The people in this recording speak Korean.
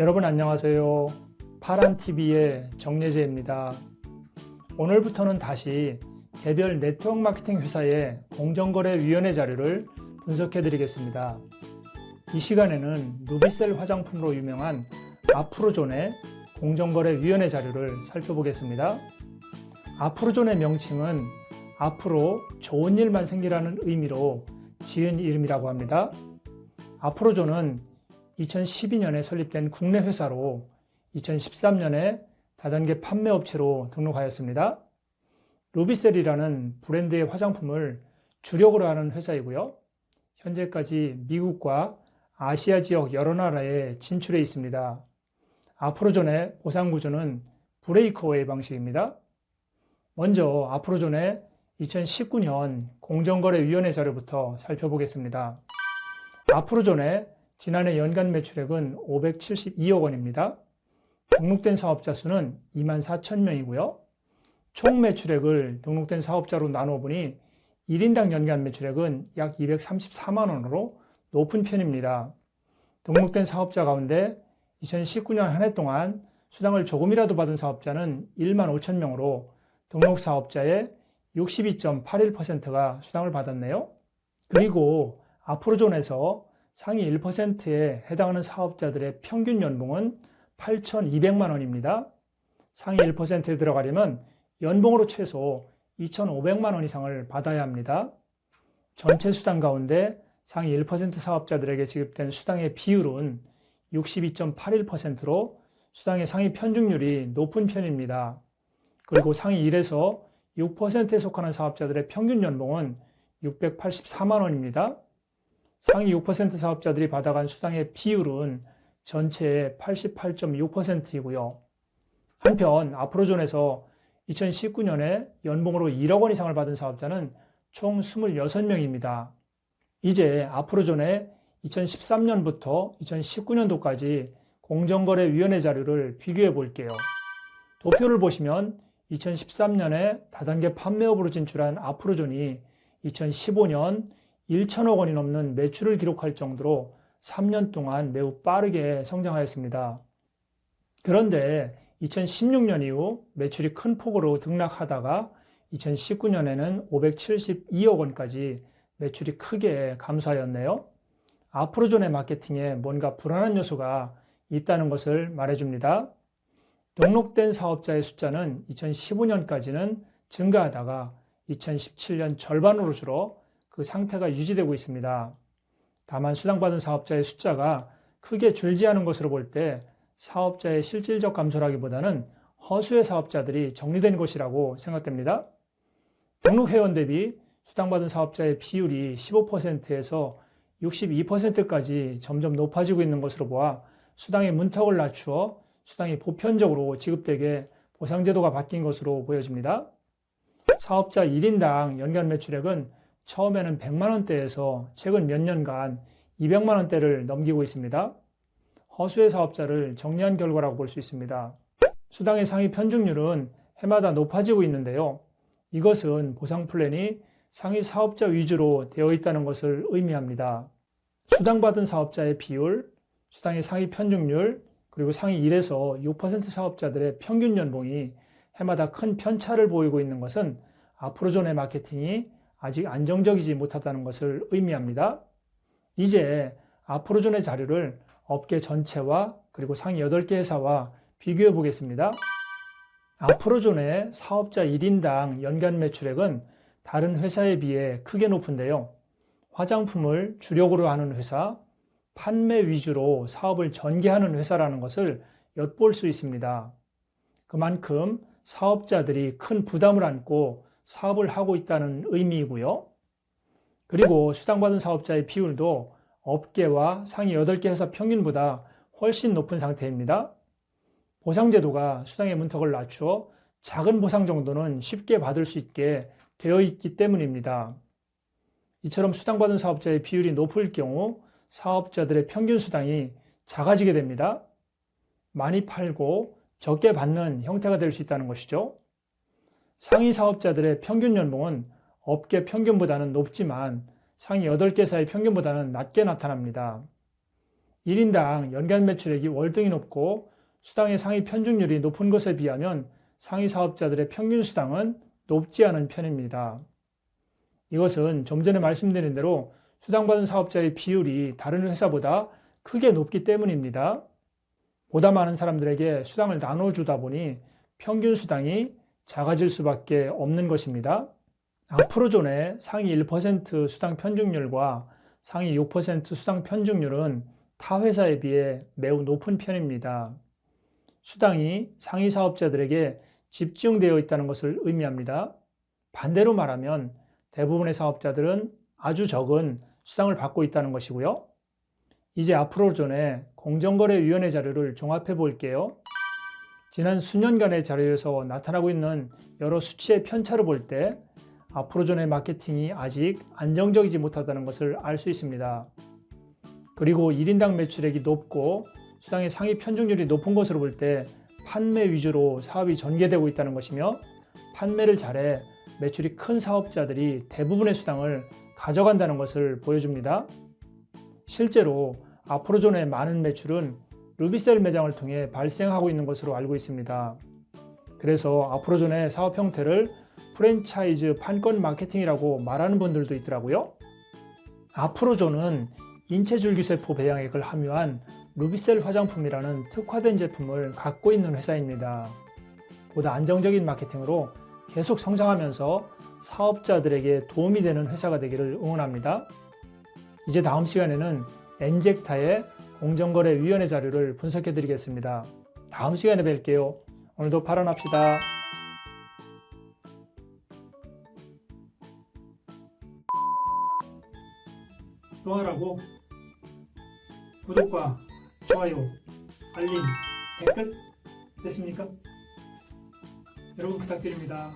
여러분 안녕하세요. 파란TV의 정예재입니다. 오늘부터는 다시 개별 네트워크 마케팅 회사의 공정거래위원회 자료를 분석해 드리겠습니다. 이 시간에는 누비셀 화장품으로 유명한 아프로존의 공정거래위원회 자료를 살펴보겠습니다. 아프로존의 명칭은 앞으로 좋은 일만 생기라는 의미로 지은 이름이라고 합니다. 아프로존은 2012년에 설립된 국내 회사로 2013년에 다단계 판매 업체로 등록하였습니다. 루비셀이라는 브랜드의 화장품을 주력으로 하는 회사이고요. 현재까지 미국과 아시아 지역 여러 나라에 진출해 있습니다. 아프로존의 보상 구조는 브레이크웨이 방식입니다. 먼저 아프로존의 2019년 공정거래위원회 자료부터 살펴보겠습니다. 아프로존의 지난해 연간 매출액은 572억 원입니다. 등록된 사업자 수는 2만 4천 명이고요. 총 매출액을 등록된 사업자로 나눠 보니 1인당 연간 매출액은 약 234만 원으로 높은 편입니다. 등록된 사업자 가운데 2019년 한 해 동안 수당을 조금이라도 받은 사업자는 1만 5천 명으로 등록 사업자의 62.81%가 수당을 받았네요. 그리고 아프로존에서 상위 1%에 해당하는 사업자들의 평균 연봉은 8,200만 원입니다. 상위 1%에 들어가려면 연봉으로 최소 2,500만 원 이상을 받아야 합니다. 전체 수당 가운데 상위 1% 사업자들에게 지급된 수당의 비율은 62.81%로 수당의 상위 편중률이 높은 편입니다. 그리고 상위 1에서 6%에 속하는 사업자들의 평균 연봉은 684만 원입니다. 상위 6% 사업자들이 받아간 수당의 비율은 전체의 88.6%이고요. 한편 아프로존에서 2019년에 연봉으로 1억 원 이상을 받은 사업자는 총 26명입니다. 이제 아프로존의 2013년부터 2019년도까지 공정거래위원회 자료를 비교해 볼게요. 도표를 보시면 2013년에 다단계 판매업으로 진출한 아프로존이 2015년 1천억 원이 넘는 매출을 기록할 정도로 3년 동안 매우 빠르게 성장하였습니다. 그런데 2016년 이후 매출이 큰 폭으로 등락하다가 2019년에는 572억 원까지 매출이 크게 감소하였네요. 아프로존의 마케팅에 뭔가 불안한 요소가 있다는 것을 말해줍니다. 등록된 사업자의 숫자는 2015년까지는 증가하다가 2017년 절반으로 줄어 그 상태가 유지되고 있습니다. 다만 수당받은 사업자의 숫자가 크게 줄지 않은 것으로 볼 때 사업자의 실질적 감소라기보다는 허수의 사업자들이 정리된 것이라고 생각됩니다. 등록 회원 대비 수당받은 사업자의 비율이 15%에서 62%까지 점점 높아지고 있는 것으로 보아 수당의 문턱을 낮추어 수당이 보편적으로 지급되게 보상제도가 바뀐 것으로 보여집니다. 사업자 1인당 연간 매출액은 처음에는 100만 원대에서 최근 몇 년간 200만 원대를 넘기고 있습니다. 허수의 사업자를 정리한 결과라고 볼 수 있습니다. 수당의 상위 편중률은 해마다 높아지고 있는데요. 이것은 보상 플랜이 상위 사업자 위주로 되어 있다는 것을 의미합니다. 수당받은 사업자의 비율, 수당의 상위 편중률, 그리고 상위 1에서 6% 사업자들의 평균 연봉이 해마다 큰 편차를 보이고 있는 것은 아프로존의 마케팅이 아직 안정적이지 못하다는 것을 의미합니다. 이제 아프로존의 자료를 업계 전체와 그리고 상위 8개 회사와 비교해 보겠습니다. 아프로존의 사업자 1인당 연간 매출액은 다른 회사에 비해 크게 높은데요. 화장품을 주력으로 하는 회사, 판매 위주로 사업을 전개하는 회사라는 것을 엿볼 수 있습니다. 그만큼 사업자들이 큰 부담을 안고 사업을 하고 있다는 의미이고요. 그리고 수당받은 사업자의 비율도 업계와 상위 8개 회사 평균보다 훨씬 높은 상태입니다. 보상제도가 수당의 문턱을 낮추어 작은 보상 정도는 쉽게 받을 수 있게 되어 있기 때문입니다. 이처럼 수당받은 사업자의 비율이 높을 경우 사업자들의 평균 수당이 작아지게 됩니다. 많이 팔고 적게 받는 형태가 될 수 있다는 것이죠. 상위 사업자들의 평균 연봉은 업계 평균보다는 높지만 상위 8개사의 평균보다는 낮게 나타납니다. 1인당 연간 매출액이 월등히 높고 수당의 상위 편중률이 높은 것에 비하면 상위 사업자들의 평균 수당은 높지 않은 편입니다. 이것은 좀 전에 말씀드린 대로 수당받은 사업자의 비율이 다른 회사보다 크게 높기 때문입니다. 보다 많은 사람들에게 수당을 나눠주다 보니 평균 수당이 작아질 수밖에 없는 것입니다. 앞으로존의 상위 1% 수당 편중률과 상위 6% 수당 편중률은 타 회사에 비해 매우 높은 편입니다. 수당이 상위 사업자들에게 집중되어 있다는 것을 의미합니다. 반대로 말하면 대부분의 사업자들은 아주 적은 수당을 받고 있다는 것이고요. 이제 앞으로존의 공정거래위원회 자료를 종합해 볼게요. 지난 수년간의 자료에서 나타나고 있는 여러 수치의 편차를 볼 때 앞으로존의 마케팅이 아직 안정적이지 못하다는 것을 알 수 있습니다. 그리고 1인당 매출액이 높고 수당의 상위 편중률이 높은 것으로 볼 때 판매 위주로 사업이 전개되고 있다는 것이며 판매를 잘해 매출이 큰 사업자들이 대부분의 수당을 가져간다는 것을 보여줍니다. 실제로 앞으로존의 많은 매출은 루비셀 매장을 통해 발생하고 있는 것으로 알고 있습니다. 그래서 앞으로존의 사업 형태를 프랜차이즈 판권 마케팅이라고 말하는 분들도 있더라고요. 앞으로존은 인체 줄기세포 배양액을 함유한 루비셀 화장품이라는 특화된 제품을 갖고 있는 회사입니다. 보다 안정적인 마케팅으로 계속 성장하면서 사업자들에게 도움이 되는 회사가 되기를 응원합니다. 이제 다음 시간에는 엔젝타의 공정거래위원회 자료를 분석해 드리겠습니다. 다음 시간에 뵐게요. 오늘도 발언합시다. 또 하라고 구독과 좋아요, 알림, 댓글 됐습니까? 여러분 부탁드립니다.